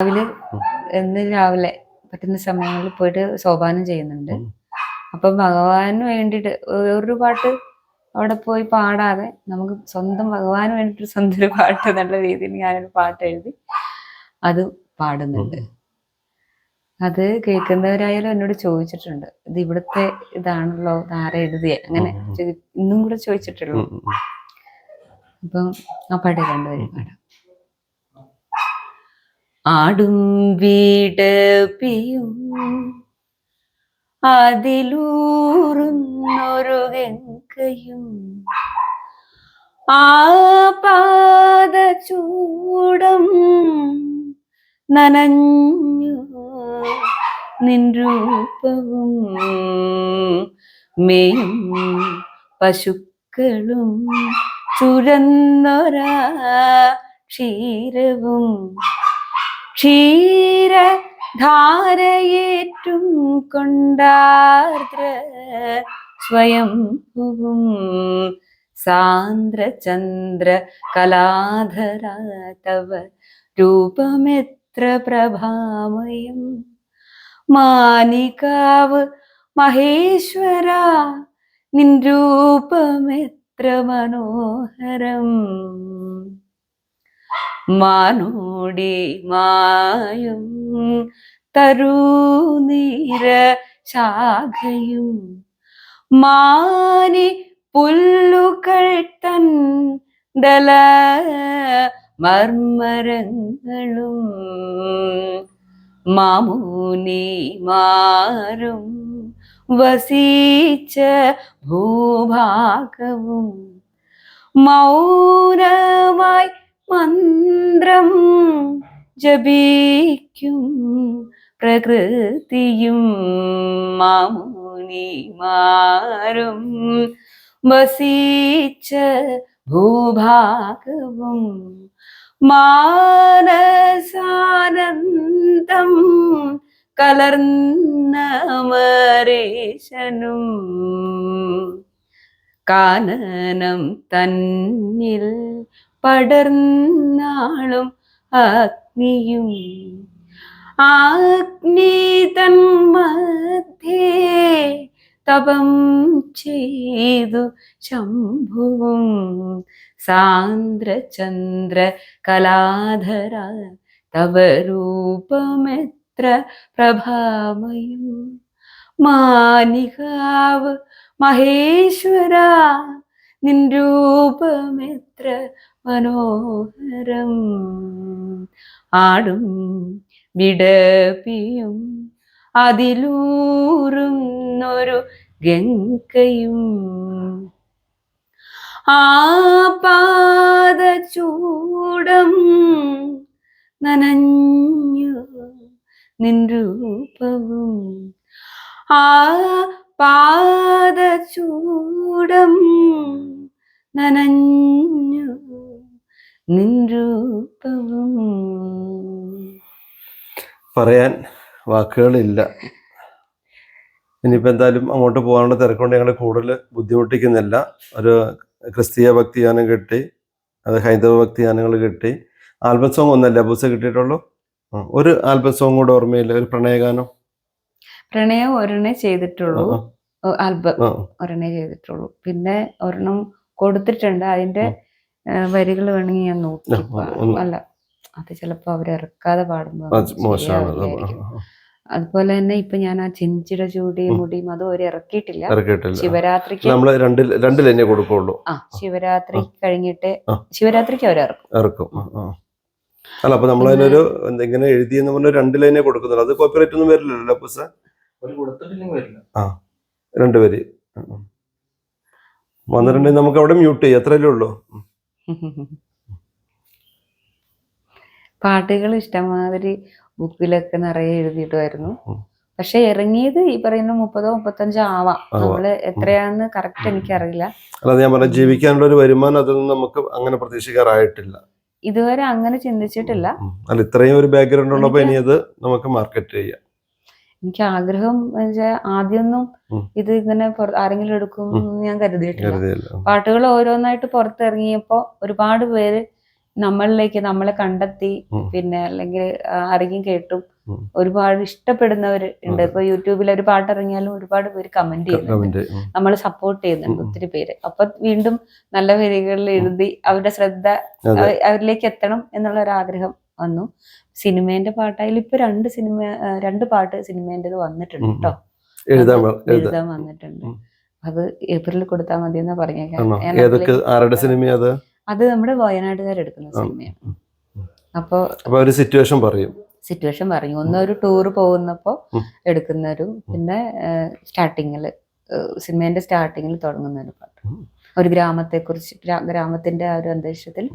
രാവിലെ എന്ന് രാവിലെ പറ്റുന്ന സമയങ്ങളിൽ പോയിട്ട് സോപാനം ചെയ്യുന്നുണ്ട്. അപ്പൊ ഭഗവാന് വേണ്ടിയിട്ട് ഒരു പാട്ട് അവിടെ പോയി പാടാതെ നമുക്ക് സ്വന്തം ഭഗവാന് വേണ്ടിട്ട് സ്വന്തം ഒരു പാട്ട് നല്ല രീതിയിൽ ഞാനൊരു പാട്ട് എഴുതി അത് പാടുന്നുണ്ട്. അത് കേൾക്കുന്നവരായാലും എന്നോട് ചോദിച്ചിട്ടുണ്ട്. ഇത് ഇവിടുത്തെ ഇതാണല്ലോ ആരെ എഴുതിയ? അങ്ങനെ ഇന്നും കൂടെ ചോദിച്ചിട്ടുള്ളൂ. അപ്പം ആ പാട്ട് രണ്ടുപേരും പാടാം ആടും വീട് പിയും. അതിലൂറുന്നൊരു ഗംഗയും. ആ പാദ ചൂടം നനഞ്ഞു നിൻരൂപവും മേയും പശുക്കളും ചുരന്നൊരാ ക്ഷീരവും. ക്ഷീര ധാരയേറ്റും കൊണ്ടാർദ്ര സ്വയംഭുവും സാന്ദ്രചന്ദ്ര കലാധര തവ രൂപമെത്ര പ്രഭാമയം? മാനികാവ് മഹേശ്വര നിൻ രൂപമെത്ര മനോഹരം? മാനോടി മായും തരൂനീര ശാഖയും. മാനി പുല്ലുകൾ തൻ ദല മർമരങ്ങളും. മാമൂനിമാരും വസിച്ച ഭൂഭാഗവും. മൗനമായി മന്ത്രം ജപിക്കും പ്രകൃതിയും മാമുനിമാരും വസിച്ച ഭൂഭാഗവും മാനസാനന്ദം കലർന്ന മരേശനും കാനനം തന്നിൽ പടർന്നാളും അഗ്നിയും. അഗ്നി തന്മധ്യേ തപം ചെയ്തു ശംഭുവും. സാന്ദ്രചന്ദ്ര കലാധര തവ രൂപമെത്ര പ്രഭാമയം. മാനികാവ് മഹേശ്വര നിൻ രൂപമെത്ര മനോഹരം. ആടും വിടപ്പിയും അതിലൂറുന്നൊരു ഗംഗയും. ആ പാദചൂടം നനഞ്ഞു നിൻ രൂപവും. ആ പാദചൂടം നനഞ്ഞു നിൻരൂപവും പറയാൻ വാക്കുകളില്ല. ഇനിയിപ്പോൾ എന്തായാലും അങ്ങോട്ട് പോകാനുള്ള തിരക്കൊണ്ട് ഞങ്ങൾ കൂടുതൽ ബുദ്ധിമുട്ടിക്കുന്നില്ല. ഒരു ക്രിസ്തീയ ഭക്തിയാനം കിട്ടി അത് ഹൈന്ദവ ഭക്തിയാനങ്ങൾ കിട്ടി. ആൽബം സോങ് ഒന്നല്ല ബുസ് കിട്ടിയിട്ടുള്ളൂ? ഒരു ആൽബം സോങ് കൂടെ ഓർമ്മയില്ല ഒരു പ്രണയഗാനം? പ്രണയം ഒരെണ്ണേ ചെയ്തിട്ടുള്ളൂ. ആൽബം ഒരെണ്ണേ ചെയ്തിട്ടുള്ളൂ. പിന്നെ ഒരെണ്ണം കൊടുത്തിട്ടുണ്ട്. അതിന്റെ വരികൾ വേണമെങ്കിൽ ഞാൻ നോക്കി. അല്ല അത് ചിലപ്പോ അവർ ഇറക്കാതെ പാടുമ്പോ അതുപോലെ തന്നെ ഇപ്പൊ ഞാൻ ആ ചിഞ്ചിട ചൂടിയും മുടിയും അതും അവർ ഇറക്കിയിട്ടില്ല. ശിവരാത്രിക്ക് നമ്മൾ രണ്ടിൽ രണ്ടിൽ തന്നെ കൊടുക്കുള്ളൂ. ആ ശിവരാത്രി കഴിഞ്ഞിട്ട് ശിവരാത്രിക്ക് അവർ ഇറക്കും. അല്ല അപ്പൊ നമ്മളതിനൊരു എന്തെങ്കിലും എഴുതി എന്ന് പറഞ്ഞ രണ്ട് ലൈനെ കൊടുക്കുന്നുള്ളൂ അത് കോപ്പിറൈറ്റ് ഒന്നും വരില്ലല്ലോ പുസ്ത ഒരു കൊടുത്തിട്ടില്ലെങ്കിൽ വരില്ല. രണ്ട് പേര് വന്നിട്ടുണ്ടെങ്കിൽ നമുക്ക് അവിടെ മ്യൂട്ട് ചെയ്യാം. അത്രയല്ലേ ഉള്ളൂ. പാട്ടുകൾ ഇഷ്ടമാതിരി ബുക്കിലൊക്കെ നിറയെ എഴുതിയിട്ടുമായിരുന്നു. പക്ഷെ ഇറങ്ങിയത് ഈ പറയുന്ന മുപ്പതോ മുപ്പത്തഞ്ചോ ആവാം. ആവാം. നമ്മൾ എത്രയാന്ന് കറക്റ്റ് എനിക്കറിയില്ല. അല്ലാതെ ഞാൻ പറഞ്ഞ ജീവിക്കാനുള്ള ഒരു വരുമാനം അതിൽ നിന്ന് നമുക്ക് അങ്ങനെ പ്രതീക്ഷിക്കാറായിട്ടില്ല. ഇതുവരെ അങ്ങനെ ചിന്തിച്ചിട്ടില്ല. അല്ല ഇത്രയും ഒരു ബാക്ക്ഗ്രൗണ്ട് ഉള്ളപ്പോ ഇനി അത് നമുക്ക് മാർക്കറ്റ് ചെയ്യാം. എനിക്ക് ആഗ്രഹം വെച്ചാൽ ആദ്യമൊന്നും. ഇത് ഇങ്ങനെ ആരെങ്കിലും എടുക്കും ഞാൻ കരുതിയിട്ടില്ല പാട്ടുകൾ ഓരോന്നായിട്ട് പുറത്തിറങ്ങിയപ്പോ ഒരുപാട് പേര് നമ്മളിലേക്ക് നമ്മളെ കണ്ടെത്തി. പിന്നെ അല്ലെങ്കിൽ അറിയും കേട്ടും. ഒരുപാട് ഇഷ്ടപ്പെടുന്നവർ ഉണ്ട്. ഇപ്പൊ യൂട്യൂബിൽ ഒരു പാട്ട് ഇറങ്ങിയാലും ഒരുപാട് പേര് കമന്റ് ചെയ്യുന്നുണ്ട്. നമ്മൾ സപ്പോർട്ട് ചെയ്യുന്നുണ്ട്. ഒത്തിരി പേര് അപ്പൊ വീണ്ടും നല്ല വരികളിൽ എഴുതി അവരുടെ ശ്രദ്ധ അവരിലേക്ക് എത്തണം എന്നുള്ള ഒരു ആഗ്രഹം വന്നു സിനിമേന്റെ പാട്ടായാലും ഇപ്പൊ രണ്ട് സിനിമ രണ്ട് പാട്ട് സിനിമേന്റേത് വന്നിട്ടുണ്ട്. കേട്ടോ എഴുതാൻ വന്നിട്ടുണ്ട്. അത് ഏപ്രിലിൽ കൊടുത്താൽ മതി എന്നാ പറഞ്ഞേക്കാം അത്? നമ്മുടെ വയനാട്ടുകാരെടുക്കുന്ന. സിനിമയാണ്. അപ്പൊ ഒരു സിറ്റുവേഷൻ പറയും. സിറ്റുവേഷൻ പറഞ്ഞു ഒന്ന് ഒരു ടൂർ പോകുന്നപ്പോ എടുക്കുന്നൊരു എടുക്കുന്ന ഒരു പിന്നെ സ്റ്റാർട്ടിങ്ങിൽ സിനിമേന്റെ സ്റ്റാർട്ടിങ്ങിൽ തുടങ്ങുന്ന ഒരു പാട്ട്. ഒരു ഗ്രാമത്തെക്കുറിച്ച് ഗ്രാമത്തിന്റെ ആ ഒരു അന്തരീക്ഷത്തിൽ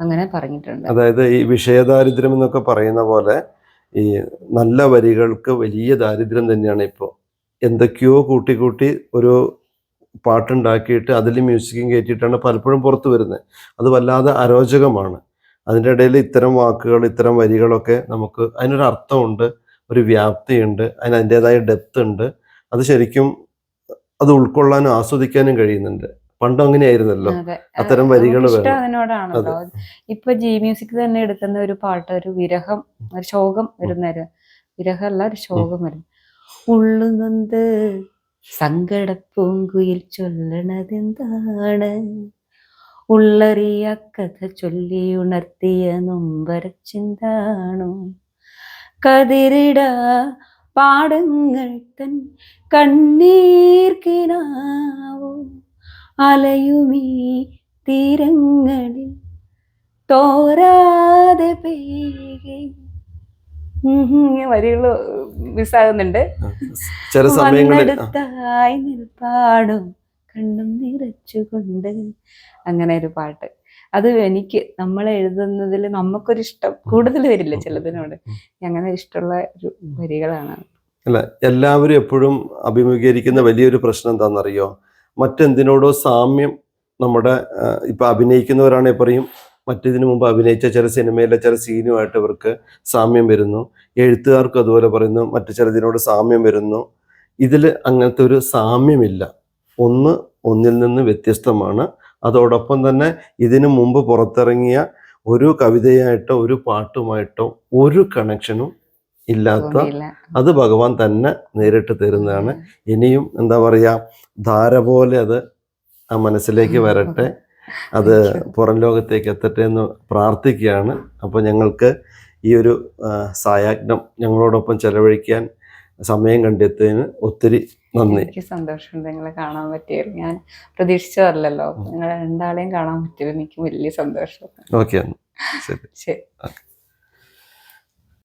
അങ്ങനെ പറഞ്ഞിട്ടുണ്ട്. അതായത് ഈ വിഷയദാരിദ്ര്യം എന്നൊക്കെ പറയുന്ന പോലെ ഈ നല്ല വരികൾക്ക് വലിയ ദാരിദ്ര്യം തന്നെയാണ് ഇപ്പോൾ എന്തൊക്കെയോ കൂട്ടി കൂട്ടി ഒരു പാട്ടുണ്ടാക്കിയിട്ട് അതിൽ മ്യൂസിക്കും കയറ്റിയിട്ടാണ് പലപ്പോഴും പുറത്തു വരുന്നത് അത് വല്ലാതെ അരോചകമാണ്. അതിന്റെ ഇടയിൽ ഇത്തരം വാക്കുകൾ ഇത്തരം വരികളൊക്കെ നമുക്ക് അതിനൊരു അർത്ഥമുണ്ട് ഒരു വ്യാപ്തിയുണ്ട് അതിന് അതിന്റെതായ ഡെപ്ത് ഉണ്ട് അത് ശരിക്കും അത് ഉൾക്കൊള്ളാനും ആസ്വദിക്കാനും കഴിയുന്നുണ്ട്. പണ്ട് അങ്ങനെയായിരുന്നല്ലോ അതെ അത്തരം അത് വരികൾ. അതിനോടാണല്ലോ ഇപ്പൊ ജി മ്യൂസിക് തന്നെ എടുക്കുന്ന ഒരു പാട്ട് ഒരു വിരഹം ഒരു ശോകം വരുന്നൊരു വിരഹമല്ല ഒരു ശോകം വരും ഉള്ളുന്നത് സങ്കടപ്പൂങ്കുയിൽ ചൊല്ലണതെന്താണ്? ഉള്ളറിയ കഥ ചൊല്ലി ഉണർത്തിയ നൊമ്പര ചിന്താണോ? കതിരിട പാടങ്ങൾ തൻ കണ്ണീർക്കിനാവോ അലയുമീ തീരങ്ങളിൽ. തോരാതെ വരികൾ മിസ്സാകുന്നുണ്ട്. ചില സമയങ്ങളിൽ നിൽപ്പാടും കണ്ണും നിറച്ചുകൊണ്ട്. അങ്ങനെ ഒരു പാട്ട്. അത് എനിക്ക് നമ്മൾ എഴുതുന്നതിൽ നമുക്കൊരു ഇഷ്ടം കൂടുതൽ വരില്ല ചിലതിനോട്. അങ്ങനെ ഇഷ്ടമുള്ള ഒരു വരികളാണ്. അല്ല എല്ലാവരും എപ്പോഴും അഭിമുഖീകരിക്കുന്ന വലിയൊരു പ്രശ്നം എന്താണെന്നറിയോ? മറ്റെന്തിനോടോ സാമ്യം നമ്മുടെ ഇപ്പം അഭിനയിക്കുന്നവരാണെങ്കിൽ പറയും മറ്റിതിനു മുമ്പ് അഭിനയിച്ച ചില സിനിമയിലെ ചില സീനുമായിട്ട് ഇവർക്ക് സാമ്യം വരുന്നു. എഴുത്തുകാർക്കും അതുപോലെ പറയുന്നു മറ്റു ചിലതിനോട് സാമ്യം വരുന്നു. ഇതിൽ അങ്ങനത്തെ ഒരു സാമ്യമില്ല. ഒന്ന് ഒന്നിൽ നിന്ന് വ്യത്യസ്തമാണ്. അതോടൊപ്പം തന്നെ ഇതിനു മുമ്പ് പുറത്തിറങ്ങിയ ഒരു കവിതയായിട്ടോ ഒരു പാട്ടുമായിട്ടോ ഒരു കണക്ഷനും ഇല്ലാത്ത അത് ഭഗവാൻ തന്നെ നേരിട്ട് തരുന്നതാണ്. ഇനിയും എന്താ പറയുക ധാര പോലെ അത് ആ മനസ്സിലേക്ക് വരട്ടെ. അത് പുറം ലോകത്തേക്ക് എത്തട്ടെ എന്ന് പ്രാർത്ഥിക്കുകയാണ്. അപ്പോൾ ഞങ്ങൾക്ക് ഈ ഒരു സായാജ്ഞം ഞങ്ങളോടൊപ്പം ചെലവഴിക്കാൻ സമയം കണ്ടെത്തിയതിന് ഒത്തിരി നന്ദി. എനിക്ക് സന്തോഷമുണ്ട് നിങ്ങളെ കാണാൻ പറ്റിയത് ഞാൻ പ്രതീക്ഷിച്ചതല്ലല്ലോ. നിങ്ങളെ രണ്ടാളെയും കാണാൻ പറ്റിയത് എനിക്ക് വലിയ സന്തോഷം. ഓക്കെ ശരി. ശരി. ഓക്കെ